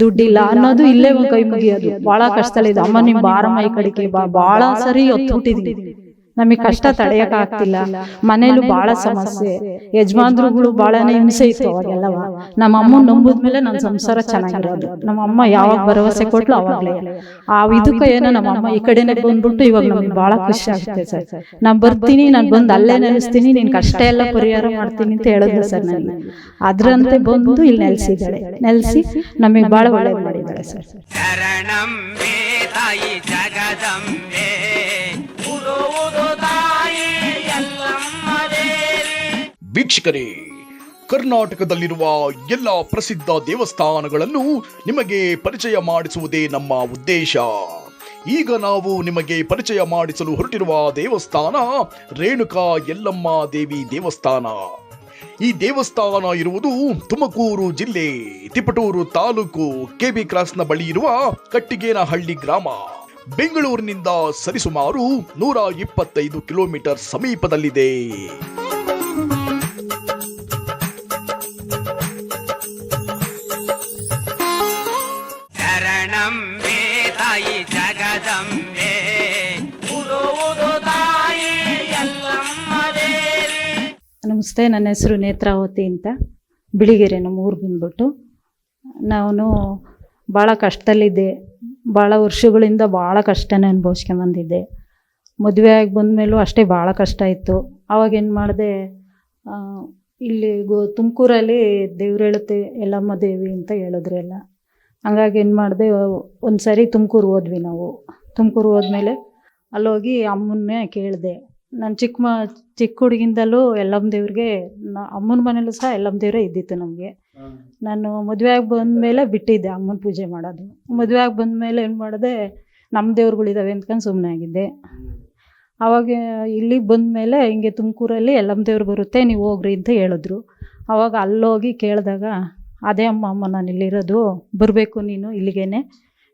ದುಡ್ಡಿಲ್ಲ ಅನ್ನೋದು ಇಲ್ಲೇ ಕೈ ಮುಗಿಯೋದು ಬಹಳ ಕಷ್ಟದಲ್ಲಿದೆ ಅಮ್ಮ ನಿಮ್ ಬಾರಮ್ಮ ಈ ಕಡೆಗೆ ಬಾ ಬಹಳ ಸರಿ ಹೊತ್ಬಿಟ್ಟಿದೀನಿ ನಮಗೆ ಕಷ್ಟ ತಡೆಯಕ್ ಆಗ್ತಿಲ್ಲ ಮನೇಲೂ ಬಹಳ ಸಮಸ್ಯೆ. ಯಜಮಾನ್ರುಗಳು ಬಹಳನೇ ಹಿಂಸೆ ಇತ್ತು ಅವಾಗೆಲ್ಲವ. ನಮ್ಮ ಅಮ್ಮ ನಂಬಿದ್ಮೇಲೆ ನನ್ನ ಸಂಸಾರ ಚೆನ್ನಾಗಿರೋದು. ನಮ್ಮ ಅಮ್ಮ ಯಾವಾಗ ಭರವಸೆ ಕೊಟ್ಲು ಅವಾಗಲೇ. ಆ ಇದಕ್ಕೆ ಏನೋ ನಮ್ಮ ಅಮ್ಮ ಈ ಕಡೆನೆ ಬಂದ್ಬಿಟ್ಟು ಇವಾಗ ನಮ್ಗೆ ಬಹಳ ಖುಷಿ ಆಗುತ್ತೆ ಸರ್. ನಾನು ಬರ್ತೀನಿ ನಾನು ಬಂದು ಅಲ್ಲೇ ನೆಲೆಸ್ತೀನಿ. ನಿನ್ ಕಷ್ಟ ಎಲ್ಲ ಪರಿಹಾರ ಮಾಡ್ತೀನಿ ಅಂತ ಹೇಳಿದ್ರು ಸರ್ ನನಗೆ ಅದ್ರಂತೆ ಬಂದು ಇಲ್ಲಿ ನೆಲೆಸಿದ್ದಾಳೆ. ನೆಲೆಸಿ ನಮಗೆ ಬಹಳ ಒಳ್ಳೆ ಮಾಡಿದ್ದಾಳೆ ಸರ್. ವೀಕ್ಷಕರೇ, ಕರ್ನಾಟಕದಲ್ಲಿರುವ ಎಲ್ಲ ಪ್ರಸಿದ್ಧ ದೇವಸ್ಥಾನಗಳನ್ನು ನಿಮಗೆ ಪರಿಚಯ ಮಾಡಿಸುವುದೇ ನಮ್ಮ ಉದ್ದೇಶ. ಈಗ ನಾವು ನಿಮಗೆ ಪರಿಚಯ ಮಾಡಿಸಲು ಹೊರಟಿರುವ ದೇವಸ್ಥಾನ ರೇಣುಕಾ ಯಲ್ಲಮ್ಮ ದೇವಿ ದೇವಸ್ಥಾನ. ಈ ದೇವಸ್ಥಾನ ಇರುವುದು ತುಮಕೂರು ಜಿಲ್ಲೆ, ತಿಪಟೂರು ತಾಲೂಕು ಕೆಬಿ ಕ್ರಾಸ್ನ ಬಳಿ ಇರುವ ಕಟ್ಟಿಗೇನಹಳ್ಳಿ ಗ್ರಾಮ. ಬೆಂಗಳೂರಿನಿಂದ ಸರಿಸುಮಾರು ನೂರ ಇಪ್ಪತ್ತೈದು ಕಿಲೋಮೀಟರ್ ಸಮೀಪದಲ್ಲಿದೆ. ಶರಣಂಬೆ ತಾಯಿ ಜಗದಂಬೆ. ಉರುವುದು ತಾಯಿ ಎಲ್ಲಮ್ಮ ದೇವಿ ನಮಸ್ತೆ ನನ್ನ ಹೆಸರು ನೇತ್ರಾವತಿ ಅಂತ. ಬಿಳಿಗೆರೆ ನಮ್ಮ ಊರು ಬಂದ್ಬಿಟ್ಟು. ನಾನು ಭಾಳ ಕಷ್ಟದಲ್ಲಿದ್ದೆ. ಭಾಳ ವರ್ಷಗಳಿಂದ ಭಾಳ ಕಷ್ಟನೇ ಅನುಭವಿಸ್ಕೊಂಬಂದಿದ್ದೆ ಮದುವೆ ಆಗಿ ಬಂದಮೇಲೂ ಅಷ್ಟೇ ಭಾಳ ಕಷ್ಟ ಇತ್ತು. ಅವಾಗ ಏನು ಮಾಡಿದೆ ಇಲ್ಲಿ ಗೋ ತುಮಕೂರಲ್ಲಿ ದೇವ್ರು ಹೇಳುತ್ತೆ ಎಲ್ಲಮ್ಮ ದೇವಿ ಅಂತ ಹೇಳಿದ್ರು ಎಲ್ಲ ಹಂಗಾಗಿ ಏನು ಮಾಡಿದೆ, ಒಂದು ಸರಿ ತುಮಕೂರು ಹೋದ್ವಿ ನಾವು. ತುಮಕೂರು ಹೋದ್ಮೇಲೆ ಅಲ್ಲೋಗಿ ಅಮ್ಮನ್ನೇ ಕೇಳಿದೆ. ನಾನು ಚಿಕ್ಕ ಮ ಚಿಕ್ಕ ಹುಡುಗಿಂದಲೂ ಎಲ್ಲಮ್ಮ ದೇವ್ರಿಗೆ ಅಮ್ಮನ ಮನೇಲೂ ಸಹ ಎಲ್ಲಮ್ಮ ದೇವರೇ ಇದ್ದಿತ್ತು ನಮಗೆ. ನಾನು ಮದುವೆ ಆಗಿ ಬಂದಮೇಲೆ ಬಿಟ್ಟಿದ್ದೆ ಅಮ್ಮನ ಪೂಜೆ ಮಾಡೋದು. ಮದುವೆ ಆಗಿ ಬಂದಮೇಲೆ ಏನು ಮಾಡಿದೆ ನಮ್ಮ ದೇವ್ರುಗಳಿದ್ದಾವೆ ಅಂದ್ಕೊಂಡು ಸುಮ್ಮನೆ ಆಗಿದ್ದೆ. ಆವಾಗ ಇಲ್ಲಿಗೆ ಬಂದಮೇಲೆ ಹಿಂಗೆ ತುಮಕೂರಲ್ಲಿ ಎಲ್ಲಮ್ಮ ದೇವ್ರು ಬರುತ್ತೆ, ನೀವು ಹೋಗ್ರಿ ಅಂತ ಹೇಳಿದ್ರು. ಆವಾಗ ಅಲ್ಲೋಗಿ ಕೇಳಿದಾಗ ಅದೇ ಅಮ್ಮ ಅಮ್ಮ, ನಾನು ಇಲ್ಲಿರೋದು. ಬರಬೇಕು ನೀನು ಇಲ್ಲಿಗೇನೆ.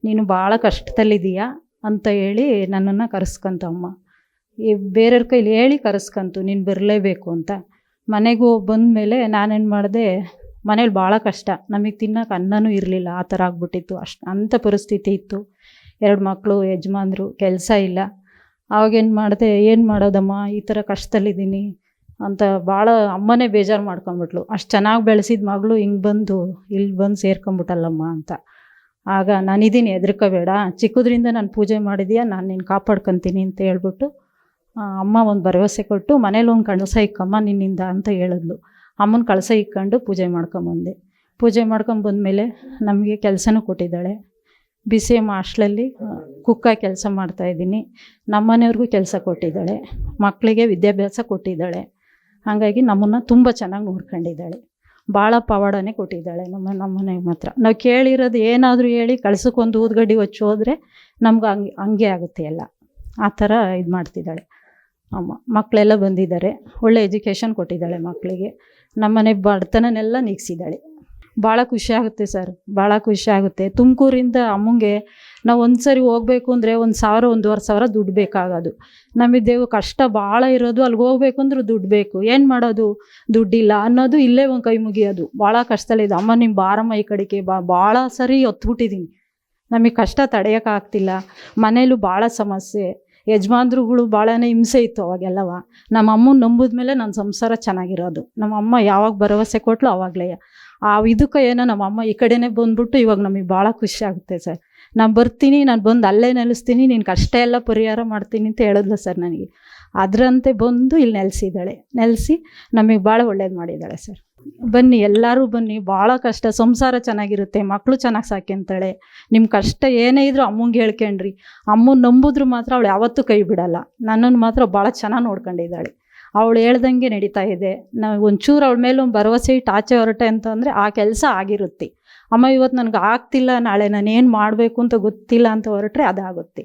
ನೀನು ಭಾಳ ಕಷ್ಟದಲ್ಲಿದ್ದೀಯಾ ಅಂತ ಹೇಳಿ ನನ್ನನ್ನು ಕರೆಸ್ಕಂತ ಅಮ್ಮ. ಈ ಬೇರೆಯವ್ರ ಕೈಲಿ ಹೇಳಿ ಕರೆಸ್ಕಂತು, ನೀನು ಬರಲೇಬೇಕು ಅಂತ. ಮನೆಗೂ ಬಂದಮೇಲೆ ನಾನೇನು ಮಾಡಿದೆ, ಮನೇಲಿ ಭಾಳ ಕಷ್ಟ. ನಮಗೆ ತಿನ್ನೋಕೆ ಅನ್ನನೂ ಇರಲಿಲ್ಲ, ಆ ಥರ ಆಗ್ಬಿಟ್ಟಿತ್ತು. ಅಷ್ಟು ಅಂಥ ಪರಿಸ್ಥಿತಿ ಇತ್ತು. ಎರಡು ಮಕ್ಕಳು ಯಜಮಾನ್ರು, ಕೆಲಸ ಇಲ್ಲ. ಆವಾಗೇನು ಮಾಡಿದೆ, ಏನು ಮಾಡೋದಮ್ಮ? ಈ ಥರ ಕಷ್ಟದಲ್ಲಿದ್ದೀನಿ. ಅಂತ ಭಾಳ ಅಮ್ಮನೇ ಬೇಜಾರು ಮಾಡ್ಕೊಂಬಿಟ್ಲು ಅಷ್ಟು ಚೆನ್ನಾಗಿ ಬೆಳೆಸಿದ ಮಗಳು ಹಿಂಗೆ ಬಂದು ಇಲ್ಲಿ ಬಂದು ಸೇರ್ಕೊಂಬಿಟ್ಟಲ್ಲಮ್ಮ ಅಂತ. ಆಗ ನಾನಿದ್ದೀನಿ, ಹೆದರ್ಕೋಬೇಡ. ಚಿಕ್ಕದ್ರಿಂದ ನಾನು ಪೂಜೆ ಮಾಡಿದೆಯಾ, ನಾನು ನಿನ್ನ ಕಾಪಾಡ್ಕೊತೀನಿ ಅಂತ ಹೇಳ್ಬಿಟ್ಟು ಅಮ್ಮ ಒಂದು ಭರವಸೆ ಕೊಟ್ಟು, ಮನೇಲಿ ಒಂದು ಕಳಸ ಇಕ್ಕಮ್ಮ ನಿನ್ನಿಂದ ಅಂತ ಹೇಳಿದ್ಲು. ಅಮ್ಮನ ಕಳಸ ಇಕ್ಕೊಂಡು ಪೂಜೆ ಮಾಡ್ಕೊಂಬಂದೆ. ಪೂಜೆ ಮಾಡ್ಕೊಂಬಂದ್ಮೇಲೆ ನಮಗೆ ಕೆಲಸನೂ ಕೊಟ್ಟಿದ್ದಾಳೆ. ಬಿ ಸಿ ಎಂ ಹಾಸ್ಟ್ಲಲ್ಲಿ ಕುಕ್ಕಾಗಿ ಕೆಲಸ ಮಾಡ್ತಾಯಿದ್ದೀನಿ ನಮ್ಮನೆಯವ್ರಿಗೂ ಕೆಲಸ ಕೊಟ್ಟಿದ್ದಾಳೆ. ಮಕ್ಕಳಿಗೆ ವಿದ್ಯಾಭ್ಯಾಸ ಕೊಟ್ಟಿದ್ದಾಳೆ. ಹಾಗಾಗಿ ನಮ್ಮನ್ನು ತುಂಬ ಚೆನ್ನಾಗಿ ನೋಡ್ಕೊಂಡಿದ್ದಾಳೆ. ಭಾಳ ಪವಾಡನೇ ಕೊಟ್ಟಿದ್ದಾಳೆ ನಮ್ಮ ನಮ್ಮನೆ ಮಾತ್ರ. ನಾವು ಕೇಳಿರೋದು ಏನಾದರೂ ಹೇಳಿ ಕಳ್ಸಕ್ಕೊಂದು ಊದ್ಗಡ್ಡಿ ಹೊಚ್ಚಿ ಹೋದರೆ ನಮ್ಗೆ ಹಂಗೆ ಹಂಗೆ ಆಗುತ್ತೆ ಎಲ್ಲ. ಆ ಥರ ಇದು ಮಾಡ್ತಿದ್ದಾಳೆ. ಅಮ್ಮ ಮಕ್ಕಳೆಲ್ಲ ಬಂದಿದ್ದಾರೆ. ಒಳ್ಳೆ ಎಜುಕೇಷನ್ ಕೊಟ್ಟಿದ್ದಾಳೆ ಮಕ್ಕಳಿಗೆ ನಮ್ಮನೆ ಬಡತನನೆಲ್ಲ ನೀಗಿಸಿದ್ದಾಳೆ. ಭಾಳ ಖುಷಿ ಆಗುತ್ತೆ ಸರ್, ಭಾಳ ಖುಷಿ ಆಗುತ್ತೆ. ತುಮಕೂರಿಂದ ಅಮ್ಮಂಗೆ ನಾವು ಒಂದು ಸರಿ ಹೋಗ್ಬೇಕು ಅಂದರೆ ಒಂದು ಸಾವಿರ, ಒಂದೂವರೆ ಸಾವಿರ ದುಡ್ಡು ಬೇಕಾಗೋದು. ನಮಗೆ ಕಷ್ಟ ಭಾಳ ಇರೋದು ಅಲ್ಲಿಗೆ ಹೋಗ್ಬೇಕು ಅಂದ್ರೆ ದುಡ್ಡು ಬೇಕು. ಏನು ಮಾಡೋದು? ದುಡ್ಡಿಲ್ಲ ಅನ್ನೋದು ಇಲ್ಲೇ ಒಂದು ಕೈ ಮುಗಿಯೋದು. ಭಾಳ ಕಷ್ಟದಲ್ಲಿದೆ ಅಮ್ಮ ನಿಮ್ಮ ಬಾರಮ್ಮ ಈ ಕಡೆಗೆ ಬಾ, ಭಾಳ ಸರಿ ಹೊತ್ಬಿಟ್ಟಿದ್ದೀನಿ ನಮಗೆ ಕಷ್ಟ ತಡೆಯೋಕ್ಕಾಗ್ತಿಲ್ಲ ಮನೇಲೂ ಭಾಳ ಸಮಸ್ಯೆ. ಯಜಮಾನ್ರುಗಳು ಭಾಳನೇ ಹಿಂಸೆ ಇತ್ತು ಅವಾಗೆಲ್ಲವ. ನಮ್ಮ ಅಮ್ಮನ ನಂಬಿದ್ಮೇಲೆ ನನ್ನ ಸಂಸಾರ ಚೆನ್ನಾಗಿರೋದು. ನಮ್ಮ ಅಮ್ಮ ಯಾವಾಗ ಭರವಸೆ ಕೊಟ್ಲು ಅವಾಗಲೇ. ಆ ಇದಕ್ಕೆ ಏನೋ ನಮ್ಮ ಅಮ್ಮ ಈ ಕಡೆನೇ ಬಂದ್ಬಿಟ್ಟು ಇವಾಗ ನಮಗೆ ಭಾಳ ಖುಷಿ ಆಗುತ್ತೆ ಸರ್. ನಾನು ಬರ್ತೀನಿ, ನಾನು ಬಂದು ಅಲ್ಲೇ ನೆಲೆಸ್ತೀನಿ ನಿನ್ನ ಕಷ್ಟ ಎಲ್ಲ ಪರಿಹಾರ ಮಾಡ್ತೀನಿ ಅಂತ ಹೇಳಿದ್ಲ ಸರ್ ನನಗೆ. ಅದರಂತೆ ಬಂದು ಇಲ್ಲಿ ನೆಲೆಸಿದ್ದಾಳೆ. ನೆಲೆಸಿ ನಮಗೆ ಭಾಳ ಒಳ್ಳೇದು ಮಾಡಿದ್ದಾಳೆ ಸರ್. ಬನ್ನಿ, ಎಲ್ಲರೂ ಬನ್ನಿ ಭಾಳ ಕಷ್ಟ, ಸಂಸಾರ ಚೆನ್ನಾಗಿರುತ್ತೆ ಮಕ್ಕಳು ಚೆನ್ನಾಗಿ ಸಾಕ್ಯಂತಾಳೆ. ನಿಮ್ಮ ಕಷ್ಟ ಏನೇ ಇದ್ರೂ ಅಮ್ಮಂಗೆ ಹೇಳ್ಕೊಂಡ್ರಿ. ಅಮ್ಮನ ನಂಬಿದ್ರು ಮಾತ್ರ ಅವಳು ಯಾವತ್ತೂ ಕೈ ಬಿಡಲ್ಲ. ನನ್ನನ್ನು ಮಾತ್ರ ಭಾಳ ಚೆನ್ನಾಗಿ ನೋಡ್ಕೊಂಡಿದ್ದಾಳೆ. ಅವಳು ಹೇಳ್ದಂಗೆ ನಡೀತಾ ಇದೆ. ನಾವು ಒಂಚೂರು ಅವಳ ಮೇಲೆ ಒಂದು ಭರವಸೆ ಇಟ್ಟು ಆಚೆ ಹೊರಟೆ ಅಂತಂದರೆ ಆ ಕೆಲಸ ಆಗಿರುತ್ತೆ. ಅಮ್ಮ ಇವತ್ತು ನನಗೆ ಆಗ್ತಿಲ್ಲ, ನಾಳೆ ನಾನು ಏನು ಮಾಡಬೇಕು ಅಂತ ಗೊತ್ತಿಲ್ಲ ಅಂತ ಹೊರಟ್ರೆ ಅದಾಗುತ್ತೆ.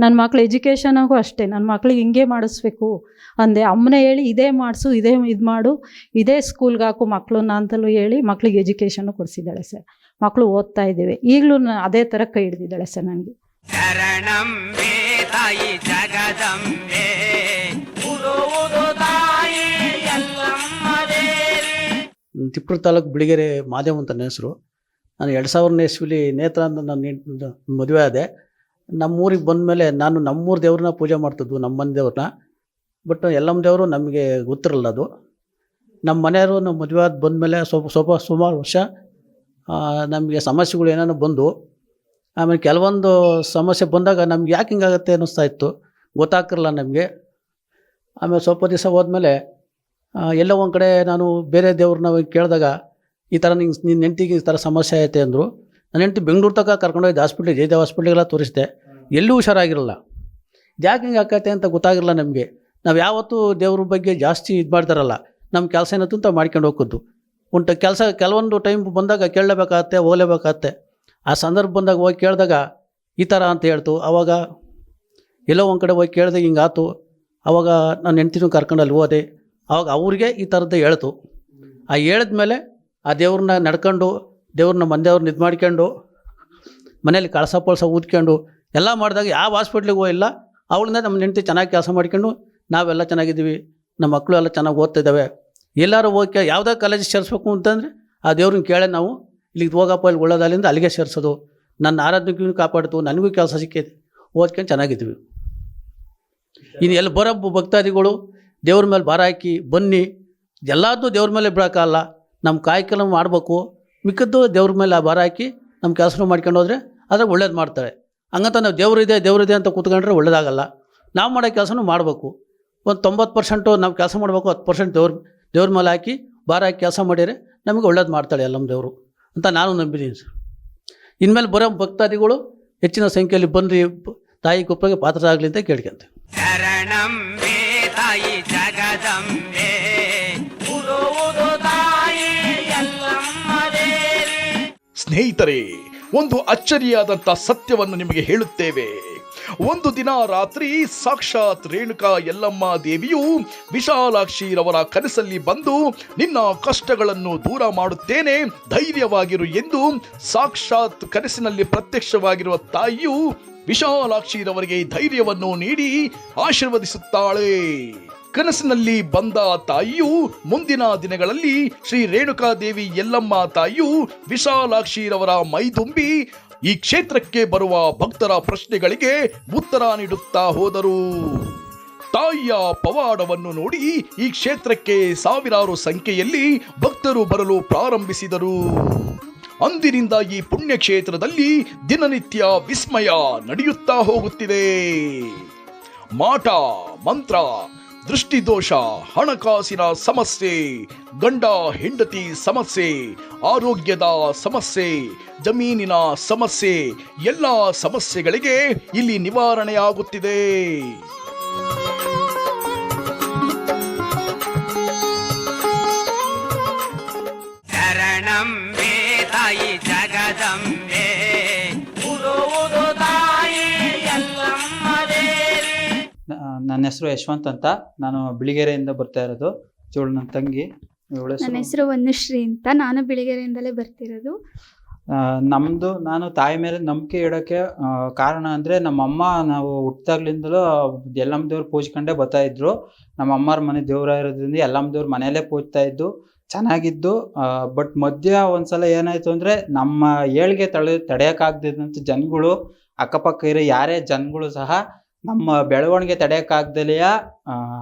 ನನ್ನ ಮಕ್ಳು ಎಜುಕೇಷನಾಗೂ ಅಷ್ಟೇ ನನ್ನ ಮಕ್ಳಿಗೆ ಹಿಂಗೆ ಮಾಡಿಸ್ಬೇಕು. ಅಂದೆ, ಅಮ್ಮನೇ ಹೇಳಿ ಇದೇ ಮಾಡಿಸು, ಇದೇ ಇದು ಮಾಡು, ಇದೇ ಸ್ಕೂಲ್ಗೆ ಹಾಕು ಮಕ್ಕಳನ್ನ ಅಂತಲೂ ಹೇಳಿ ಮಕ್ಳಿಗೆ ಎಜುಕೇಷನ್ನು ಕೊಡಿಸಿದ್ದಾಳೆ ಸರ್. ಮಕ್ಕಳು ಓದ್ತಾ ಇದ್ದೇವೆ. ಈಗಲೂ ಅದೇ ಥರ ಕೈ ಹಿಡ್ದಿದ್ದಾಳೆ ಸರ್ ನನಗೆ. ತಿಪ್ಪೂರು ತಾಲೂಕು ಬಿಳಿಗೆರೆ ಮಾದೇವ್ ಅಂತ ನನ್ನ ಹೆಸರು. ನಾನು ಎರಡು ಸಾವಿರನೇ ಇಸ್ವಿಲಿ ನೇತ್ರ ಅಂತ ನಾನು ಮದುವೆ ಆದೆ. ನಮ್ಮೂರಿಗೆ ಬಂದಮೇಲೆ ನಾನು ನಮ್ಮೂರು ದೇವ್ರನ್ನ ಪೂಜೆ ಮಾಡ್ತಿದ್ವು ನಮ್ಮ ಮನೆ ದೇವ್ರನ್ನ. ಬಟ್ ಎಲ್ಲಮ್ಮ ದೇವರು ನಮಗೆ ಗೊತ್ತಿರಲ್ಲ ಅದು. ನಮ್ಮ ಮನೆಯವರು ನಮ್ಮ ಮದುವೆ ಆದ ಬಂದಮೇಲೆ ಸ್ವಲ್ಪ ಸ್ವಲ್ಪ ಸುಮಾರು ವರ್ಷ ನಮಗೆ ಸಮಸ್ಯೆಗಳು ಏನೇನೋ ಬಂದು, ಆಮೇಲೆ ಕೆಲವೊಂದು ಸಮಸ್ಯೆ ಬಂದಾಗ ನಮ್ಗೆ ಯಾಕೆ ಹಿಂಗಾಗುತ್ತೆ ಅನ್ನಿಸ್ತಾ ಇತ್ತು. ಗೊತ್ತಾಗ್ತಿರಲ್ಲ ನಮಗೆ. ಆಮೇಲೆ ಸ್ವಲ್ಪ ದಿವಸ ಹೋದ್ಮೇಲೆ ಎಲ್ಲೋ ಒಂದು ಕಡೆ ನಾನು ಬೇರೆ ದೇವ್ರನ್ನ ಕೇಳಿದಾಗ, ಈ ಥರ ನಿಂಗೆ ನಿನ್ನ ಹೆಂಡ್ತಿಗೆ ಈ ಥರ ಸಮಸ್ಯೆ ಐತೆ ಅಂದರು ನನ್ನ ಹೆಂಡ್ತಿ ಬೆಂಗಳೂರು ತನಕ ಕರ್ಕೊಂಡೋಗಿದ್ದೆ ಹಾಸ್ಪಿಟ್ಲಿಗೆ ಜಯದೇವ್ ಹಾಸ್ಪಿಟ್ಲಿಗೆಲ್ಲ ತೋರಿಸಿದೆ. ಎಲ್ಲೂ ಹುಷಾರಾಗಿರಲ್ಲ. ಯಾಕೆ ಹಿಂಗೆ ಆಕೈತೆ ಅಂತ ಗೊತ್ತಾಗಿರಲ್ಲ ನಮಗೆ. ನಾವು ಯಾವತ್ತೂ ದೇವ್ರ ಬಗ್ಗೆ ಜಾಸ್ತಿ ಇದು ಮಾಡ್ತಾರಲ್ಲ. ನಮ್ಮ ಕೆಲಸ ಏನತ್ತು ಅಂತ ಮಾಡ್ಕೊಂಡು ಹೋಗೋದು ಉಂಟು, ಕೆಲಸ, ಕೆಲವೊಂದು ಟೈಮ್ ಬಂದಾಗ ಕೇಳಲೇಬೇಕಾಗತ್ತೆ, ಹೋಗಲೇಬೇಕಾಗತ್ತೆ. ಆ ಸಂದರ್ಭ ಬಂದಾಗ ಹೋಗಿ ಕೇಳಿದಾಗ ಈ ಥರ ಅಂತ ಹೇಳ್ತು. ಆವಾಗ ಎಲ್ಲೋ ಒಂದು ಕಡೆ ಹೋಗಿ ಕೇಳಿದಾಗ ಹಿಂಗಾತು ಆವಾಗ ನನ್ನ ಹೆಂಡ್ತಿನೂ ಕರ್ಕೊಂಡಲ್ಲಿ ಹೋದೆ. ಆವಾಗ ಅವ್ರಿಗೆ ಈ ಥರದ್ದು ಹೇಳ್ತು. ಆ ಹೇಳಿದ್ಮೇಲೆ ಆ ದೇವ್ರನ್ನ ನಡ್ಕೊಂಡು, ದೇವ್ರನ್ನ ಮಂದಿಯವ್ರನ್ನ ಇದು ಮಾಡ್ಕೊಂಡು ಮನೇಲಿ ಕಳಸ ಪಳಸ ಊದ್ಕೊಂಡು, ಎಲ್ಲ ಮಾಡಿದಾಗ ಯಾವ ಹಾಸ್ಪಿಟ್ಲಿಗೆ ಹೋಗಿಲ್ಲ. ಅವಳಿಂದ ನಮ್ಮ ಹೆಂಡ್ತಿ ಚೆನ್ನಾಗಿ ಕೆಲಸ ಮಾಡ್ಕೊಂಡು ನಾವೆಲ್ಲ ಚೆನ್ನಾಗಿದ್ದೀವಿ, ನಮ್ಮ ಮಕ್ಕಳು ಎಲ್ಲ ಚೆನ್ನಾಗಿ ಓದ್ತಿದ್ದಾವೆ ಎಲ್ಲರೂ ಹೋಗಿ ಯಾವುದೇ ಕಾಲೇಜ್ ಸೇರಿಸ್ಬೇಕು ಅಂತಂದರೆ ಆ ದೇವ್ರನ್ನ ಕೇಳೇ ನಾವು, ಇಲ್ಲಿಗೆ ಹೋಗಪ್ಪ ಇಲ್ಲಿ ಒಳ್ಳೆದಾಗಿಂದ ಅಲ್ಲಿಗೆ ಸೇರಿಸೋದು. ನನ್ನ ಆರಾಧ್ಯಕ್ಕೂ ಕಾಪಾಡ್ತು, ನನಗೂ ಕೆಲಸ ಸಿಕ್ಕಿದೆ ಓದ್ಕೊಂಡು ಚೆನ್ನಾಗಿದ್ವಿ ಇನ್ನು ಎಲ್ಲಿ ಬರೋ ಭಕ್ತಾದಿಗಳು ದೇವ್ರ ಮೇಲೆ ಭಾರ ಹಾಕಿ, ಬನ್ನಿ ಎಲ್ಲದೂ ದೇವ್ರ ಮೇಲೆ ಬಿಡೋಕ್ಕಲ್ಲ ನಮ್ಮ ಕಾಯಕಲ್ಲ ಮಾಡಬೇಕು, ಮಿಕ್ಕದ್ದು ದೇವ್ರ ಮೇಲೆ ಆ ಭಾರ ಹಾಕಿ ನಮ್ಮ ಕೆಲಸ ಮಾಡ್ಕೊಂಡು ಹೋದರೆ ಅದ್ರಾಗ ಒಳ್ಳೇದು ಮಾಡ್ತಾರೆ. ಹಂಗಂತ ನಾವು ದೇವ್ರಿದೆ ದೇವರಿದೆ ಅಂತ ಕೂತ್ಕೊಂಡ್ರೆ ಒಳ್ಳೇದಾಗಲ್ಲ. ನಾವು ಮಾಡೋ ಕೆಲಸನೂ ಮಾಡಬೇಕು. ಒಂದು ತೊಂಬತ್ತು ಪರ್ಸೆಂಟು ನಾವು ಕೆಲಸ ಮಾಡಬೇಕು, ಹತ್ತು ಪರ್ಸೆಂಟ್ ದೇವ್ರ ದೇವ್ರ ಮೇಲೆ ಹಾಕಿ ಭಾರ ಹಾಕಿ ಕೆಲಸ ಮಾಡಿದರೆ ನಮಗೆ ಒಳ್ಳೇದು ಮಾಡ್ತಾಳೆ ಎಲ್ಲಮ್ಮ ದೇವರು ಅಂತ ನಾನು ನಂಬಿದ್ದೀನಿ ಸರ್. ಇನ್ಮೇಲೆ ಬರೋ ಭಕ್ತಾದಿಗಳು ಹೆಚ್ಚಿನ ಸಂಖ್ಯೆಯಲ್ಲಿ ಬಂದು ತಾಯಿ ಕುಪ್ಪಗೆ ಪಾತ್ರರಾಗಲಿ ಅಂತ ಕೇಳ್ಕೊಂತೆ ಶರಣಂ ಮೇ ತಾಯಿ ಜಗದಂಬೆ. ಉದು ತಾಯಿ ಎಲ್ಲಮ್ಮ ದೇವಿ ಸ್ನೇಹಿತರೆ, ಒಂದು ಅಚ್ಚರಿಯಾದಂಥ ಸತ್ಯವನ್ನು ನಿಮಗೆ ಹೇಳುತ್ತೇವೆ. ಒಂದು ದಿನ ರಾತ್ರಿ ಸಾಕ್ಷಾತ್ ರೇಣುಕಾ ಯಲ್ಲಮ್ಮ ದೇವಿಯು ವಿಶಾಲಾಕ್ಷಿರವರ ಕನಸಲ್ಲಿ ಬಂದು, ನಿನ್ನ ಕಷ್ಟಗಳನ್ನು ದೂರ ಮಾಡುತ್ತೇನೆ, ಧೈರ್ಯವಾಗಿರು ಎಂದು ಸಾಕ್ಷಾತ್ ಕನಸಿನಲ್ಲಿ ಪ್ರತ್ಯಕ್ಷವಾಗಿರುವ ತಾಯಿಯು ವಿಶಾಲಾಕ್ಷಿರವರಿಗೆ ಧೈರ್ಯವನ್ನು ನೀಡಿ ಆಶೀರ್ವದಿಸುತ್ತಾಳೆ. ಕನಸಿನಲ್ಲಿ ಬಂದ ತಾಯಿಯು ಮುಂದಿನ ದಿನಗಳಲ್ಲಿ ಶ್ರೀ ರೇಣುಕಾದೇವಿ ಯಲ್ಲಮ್ಮ ತಾಯಿಯು ವಿಶಾಲಾಕ್ಷಿರವರ ಮೈದುಂಬಿ ಈ ಕ್ಷೇತ್ರಕ್ಕೆ ಬರುವ ಭಕ್ತರ ಪ್ರಶ್ನೆಗಳಿಗೆ ಉತ್ತರ ನೀಡುತ್ತಾ ಹೋದರು. ತಾಯಿಯ ಪವಾಡವನ್ನು ನೋಡಿ ಈ ಕ್ಷೇತ್ರಕ್ಕೆ ಸಾವಿರಾರು ಸಂಖ್ಯೆಯಲ್ಲಿ ಭಕ್ತರು ಬರಲು ಪ್ರಾರಂಭಿಸಿದರು. ಅಂದಿನಿಂದ ಈ ಪುಣ್ಯಕ್ಷೇತ್ರದಲ್ಲಿ ದಿನನಿತ್ಯ ವಿಸ್ಮಯ ನಡೆಯುತ್ತಾ ಹೋಗುತ್ತಿದೆ. ಮಾಟ, ಮಂತ್ರ, ದೃಷ್ಟಿದೋಷ, ಹಣಕಾಸಿನ ಸಮಸ್ಯೆ, ಗಂಡ, ಹೆಂಡತಿ ಸಮಸ್ಯೆ, ಆರೋಗ್ಯದ ಸಮಸ್ಯೆ, ಜಮೀನಿನ ಸಮಸ್ಯೆ, ಎಲ್ಲ ಸಮಸ್ಯೆಗಳಿಗೆ ಇಲ್ಲಿ ನಿವಾರಣೆಯಾಗುತ್ತಿದೆ. ನನ್ನ ಹೆಸರು ಯಶವಂತ್ ಅಂತ. ನಾನು ಬಿಳಿಗೆರೆಯಿಂದ ಬರ್ತಾ ಇರೋದು. ಇವಳು ನನ್ನ ತಂಗಿ. ಇವಳ ನನ್ನ ಹೆಸರು ವನುಶ್ರೀ ಅಂತ. ನಾನು ಬಿಳಿಗೆರೆಯಿಂದಲೇ ಬರ್ತಿರೋದು. ನಮ್ಮದು ನಾನು ತಾಯಿ ಮೇಲೆ ನಂಬಿಕೆ ಇಡೋಕೆ ಕಾರಣ ಅಂದರೆ ನಮ್ಮಮ್ಮ ನಾವು ಹುಟ್ಟಾಗ್ಲಿಂದಲೂ ಎಲ್ಲಮ್ಮ ದೇವ್ರು ಪೂಜ್ಕೊಂಡೇ ಬರ್ತಾ ಇದ್ರು. ನಮ್ಮ ಅಮ್ಮರ ಮನೆ ದೇವ್ರ ಇರೋದ್ರಿಂದ ಎಲ್ಲಮ್ಮ ದೇವ್ರ ಮನೆಯಲ್ಲೇ ಪೂಜ್ತಾ ಇದ್ದು ಚೆನ್ನಾಗಿದ್ದು ಬಟ್ ಮಧ್ಯ ಒಂದ್ಸಲ ಏನಾಯ್ತು ಅಂದ್ರೆ ನಮ್ಮ ಏಳ್ಗೆ ತಡೆ ತಡೆಯೋಕ್ಕಾಗ್ದಿದ್ದಂಥ ಜನಗಳು ಅಕ್ಕಪಕ್ಕ ಇರೋ ಯಾರೇ ಜನಗಳು ಸಹ ನಮ್ಮ ಬೆಳವಣಿಗೆ ತಡೆಯೋಕ್ಕಾಗ್ದಲೆಯ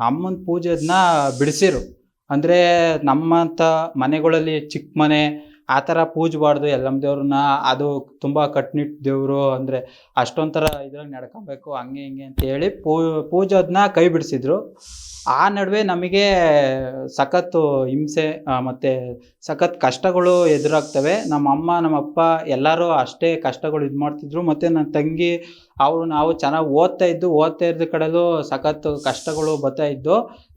ಅಮ್ಮನ ಪೂಜೆನ ಬಿಡಿಸಿರು. ಅಂದರೆ ನಮ್ಮಂಥ ಮನೆಗಳಲ್ಲಿ ಚಿಕ್ಕ ಮನೆ, ಆ ಥರ ಪೂಜಬಾರ್ದು ಎಲ್ಲಮ್ಮ ದೇವ್ರನ್ನ ಅದು ತುಂಬ ಕಟ್ನಿಟ್ಟು ದೇವರು ಅಂದರೆ ಅಷ್ಟೊಂಥರ ಇದ್ರಲ್ಲಿ ನಡ್ಕೊಬೇಕು, ಹಂಗೆ ಹಿಂಗೆ ಅಂತ ಹೇಳಿ ಪೂ ಪೂಜೋದನ್ನ ಕೈ ಬಿಡಿಸಿದ್ರು. ಆ ನಡುವೆ ನಮಗೆ ಸಖತ್ತು ಹಿಂಸೆ ಮತ್ತು ಸಖತ್ ಕಷ್ಟಗಳು ಎದುರಾಗ್ತವೆ. ನಮ್ಮ ಅಮ್ಮ, ನಮ್ಮ ಅಪ್ಪ ಎಲ್ಲರೂ ಅಷ್ಟೇ ಕಷ್ಟಗಳು ಇದು ಮಾಡ್ತಿದ್ರು. ಮತ್ತು ನನ್ನ ತಂಗಿ, ಅವರು ನಾವು ಚೆನ್ನಾಗಿ ಓದ್ತಾ ಇದ್ದು, ಓದ್ತಾ ಇದ್ದ ಕಡೆಲೂ ಸಖತ್ ಕಷ್ಟಗಳು ಬರ್ತಾ ಇದ್ದು,